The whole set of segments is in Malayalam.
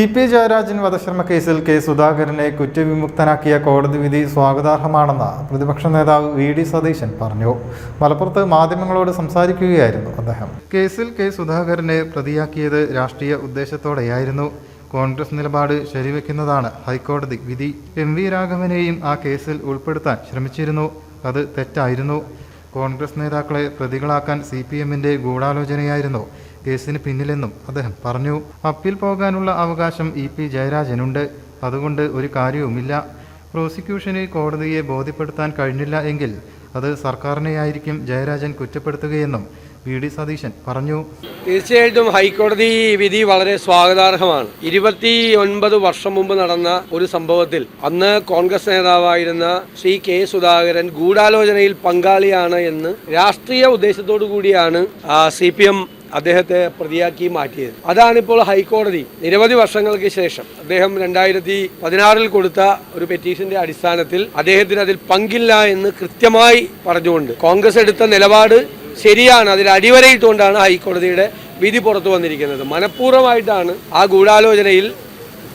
ഇ പി ജയരാജൻ വധശ്രമ കേസിൽ കെ സുധാകരനെ കുറ്റവിമുക്തനാക്കിയ കോടതി വിധി സ്വാഗതാർഹമാണെന്ന് പ്രതിപക്ഷ നേതാവ് വി ഡി സതീശൻ പറഞ്ഞു. മലപ്പുറത്ത് മാധ്യമങ്ങളോട് സംസാരിക്കുകയായിരുന്നു അദ്ദേഹം. കേസിൽ കെ സുധാകരനെ പ്രതിയാക്കിയത് രാഷ്ട്രീയ ഉദ്ദേശത്തോടെയായിരുന്നു. കോൺഗ്രസ് നിലപാട് ശരിവെക്കുന്നതാണ് ഹൈക്കോടതി വിധി. എം വി രാഘവനെയും ആ കേസിൽ ഉൾപ്പെടുത്താൻ ശ്രമിച്ചിരുന്നു. അത് തെറ്റായിരുന്നു. കോൺഗ്രസ് നേതാക്കളെ പ്രതികളാക്കാൻ സി പി എമ്മിന്റെ ഗൂഢാലോചനയായിരുന്നു. കേസിന് പിന്നിലെന്നും അദ്ദേഹം പറഞ്ഞു. അപ്പീൽ പോകാനുള്ള അവകാശം ഇ പി ജയരാജനുണ്ട്. അതുകൊണ്ട് ഒരു കാര്യവുമില്ല. പ്രോസിക്യൂഷന് കോടതിയെ ബോധ്യപ്പെടുത്താൻ കഴിഞ്ഞില്ല എങ്കിൽ അത് സർക്കാരിനെയായിരിക്കും ജയരാജൻ കുറ്റപ്പെടുത്തുകയെന്നും വി ഡി സതീശൻ പറഞ്ഞു. തീർച്ചയായിട്ടും ഹൈക്കോടതി വിധി വളരെ സ്വാഗതാർഹമാണ്. ഇരുപത്തി ഒൻപത് വർഷം മുമ്പ് നടന്ന ഒരു സംഭവത്തിൽ അന്ന് കോൺഗ്രസ് നേതാവായിരുന്ന ശ്രീ കെ സുധാകരൻ ഗൂഢാലോചനയിൽ പങ്കാളിയാണ് എന്ന് രാഷ്ട്രീയ ഉദ്ദേശത്തോടു കൂടിയാണ് സി പി എം അദ്ദേഹത്തെ പ്രതിയാക്കി മാറ്റിയത്. അതാണിപ്പോൾ ഹൈക്കോടതി നിരവധി വർഷങ്ങൾക്ക് ശേഷം അദ്ദേഹം രണ്ടായിരത്തി പതിനാറിൽ കൊടുത്ത ഒരു പെറ്റീഷന്റെ അടിസ്ഥാനത്തിൽ അദ്ദേഹത്തിന് അതിൽ പങ്കില്ല എന്ന് കൃത്യമായി പറഞ്ഞുകൊണ്ട് കോൺഗ്രസ് എടുത്ത നിലപാട് ശരിയാണ്. അതിൽ അടിവരയിട്ടുകൊണ്ടാണ് ഹൈക്കോടതിയുടെ വിധി പുറത്തു വന്നിരിക്കുന്നത്. മനഃപൂർവമായിട്ടാണ് ആ ഗൂഢാലോചനയിൽ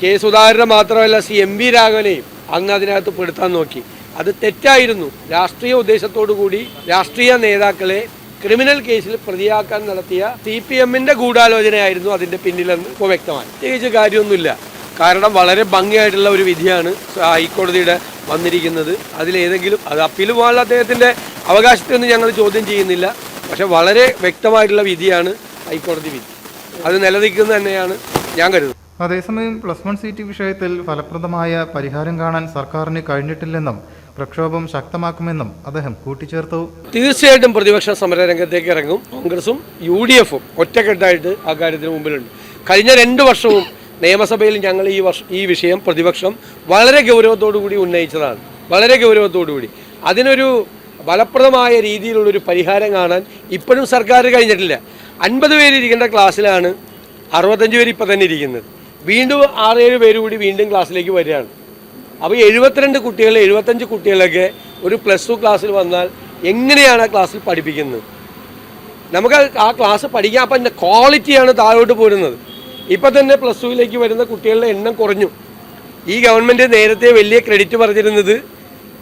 കെ സുധാകരനെ മാത്രമല്ല സി എം വി രാഘവനെയും അന്ന് അതിനകത്ത് പെടുത്താൻ നോക്കി. അത് തെറ്റായിരുന്നു. രാഷ്ട്രീയ ഉദ്ദേശത്തോടു കൂടി രാഷ്ട്രീയ നേതാക്കളെ ക്രിമിനൽ കേസിൽ പ്രതിയാക്കാൻ നടത്തിയ സി പി എമ്മിന്റെ ഗൂഢാലോചനയായിരുന്നു അതിന്റെ പിന്നിലെന്ന് ഇപ്പോൾ വ്യക്തമാണ്. പ്രത്യേകിച്ച് കാര്യമൊന്നുമില്ല. കാരണം വളരെ ഭംഗിയായിട്ടുള്ള ഒരു വിധിയാണ് ഹൈക്കോടതിയുടെ വന്നിരിക്കുന്നത്. അതിലേതെങ്കിലും അത് അപ്പീൽ പോകാനുള്ള അദ്ദേഹത്തിന്റെ അവകാശത്തൊന്നും ഞങ്ങൾ ചോദ്യം ചെയ്യുന്നില്ല. പക്ഷെ വളരെ വ്യക്തമായിട്ടുള്ള വിധിയാണ് ഹൈക്കോടതി വിധി. അത് നിലനിൽക്കുന്നത് തന്നെയാണ് ഞാൻ കരുതുന്നത്. അതേസമയം പ്ലസ് വൺ സീറ്റ് വിഷയത്തിൽ ഫലപ്രദമായ പരിഹാരം കാണാൻ സർക്കാരിന് കഴിഞ്ഞിട്ടില്ലെന്നും പ്രക്ഷോഭം ശക്തമാക്കുമെന്നും അദ്ദേഹം കൂട്ടിച്ചേർത്തു. തീർച്ചയായിട്ടും പ്രതിപക്ഷ സമര രംഗത്തേക്ക് ഇറങ്ങും. കോൺഗ്രസും യു ഡി എഫും ഒറ്റക്കെട്ടായിട്ട് ആ കാര്യത്തിന് മുമ്പിലുണ്ട്. കഴിഞ്ഞ രണ്ട് വർഷവും നിയമസഭയിൽ ഞങ്ങൾ ഈ വർഷം ഈ വിഷയം പ്രതിപക്ഷം വളരെ ഗൗരവത്തോടു കൂടി ഉന്നയിച്ചതാണ്. വളരെ ഗൗരവത്തോടു കൂടി. അതിനൊരു ഫലപ്രദമായ രീതിയിലുള്ളൊരു പരിഹാരം കാണാൻ ഇപ്പോഴും സർക്കാർ കഴിഞ്ഞിട്ടില്ല. അൻപത് പേര് ഇരിക്കേണ്ട ക്ലാസ്സിലാണ് അറുപത്തഞ്ച് പേര് ഇപ്പം തന്നെ ഇരിക്കുന്നത്. വീണ്ടും ആറേഴ് പേര് കൂടി വീണ്ടും ക്ലാസ്സിലേക്ക് വരികയാണ്. അപ്പോൾ എഴുപത്തിരണ്ട് കുട്ടികൾ എഴുപത്തഞ്ച് കുട്ടികളൊക്കെ ഒരു പ്ലസ് ടു ക്ലാസ്സിൽ വന്നാൽ എങ്ങനെയാണ് ആ ക്ലാസ്സിൽ പഠിപ്പിക്കുന്നത്? നമുക്ക് ആ ക്ലാസ് പഠിക്കാൻ അപ്പം ക്വാളിറ്റിയാണ് താഴോട്ട് പോരുന്നത്. ഇപ്പം തന്നെ പ്ലസ് ടുവിലേക്ക് വരുന്ന കുട്ടികളുടെ എണ്ണം കുറഞ്ഞു. ഈ ഗവൺമെന്റ് നേരത്തെ വലിയ ക്രെഡിറ്റ് പറഞ്ഞിരുന്നത്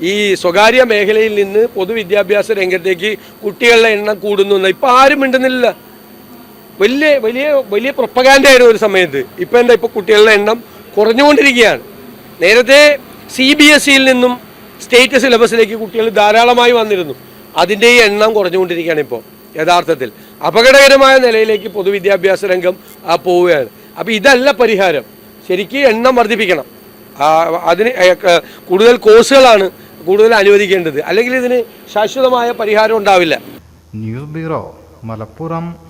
ഈ സ്വകാര്യ മേഖലയിൽ നിന്ന് പൊതുവിദ്യാഭ്യാസ രംഗത്തേക്ക് കുട്ടികളുടെ എണ്ണം കൂടുന്നു എന്ന്. ഇപ്പം ആരും മിണ്ടുന്നില്ല. വലിയ വലിയ വലിയ പ്രൊപ്പകാൻഡായിരുന്നു ഒരു സമയത്ത്. ഇപ്പം എന്താ ഇപ്പോൾ കുട്ടികളുടെ എണ്ണം കുറഞ്ഞുകൊണ്ടിരിക്കുകയാണ്. നേരത്തെ സി ബി എസ് സിയിൽ നിന്നും സ്റ്റേറ്റ് സിലബസിലേക്ക് കുട്ടികൾ ധാരാളമായി വന്നിരുന്നു. അതിന്റെ എണ്ണം കുറഞ്ഞുകൊണ്ടിരിക്കുകയാണ് ഇപ്പോൾ യഥാർത്ഥത്തിൽ. അപകടകരമായ നിലയിലേക്ക് പൊതുവിദ്യാഭ്യാസ രംഗം പോവുകയാണ്. അപ്പോൾ ഇതല്ല പരിഹാരം. ശരിക്കും എണ്ണം വർദ്ധിപ്പിക്കണം. അതിന് കൂടുതൽ കോഴ്സുകളാണ് കൂടുതൽ അനുവദിക്കേണ്ടത്. അല്ലെങ്കിൽ ഇതിന് ശാശ്വതമായ പരിഹാരം ഉണ്ടാവില്ല. News bureau Malappuram.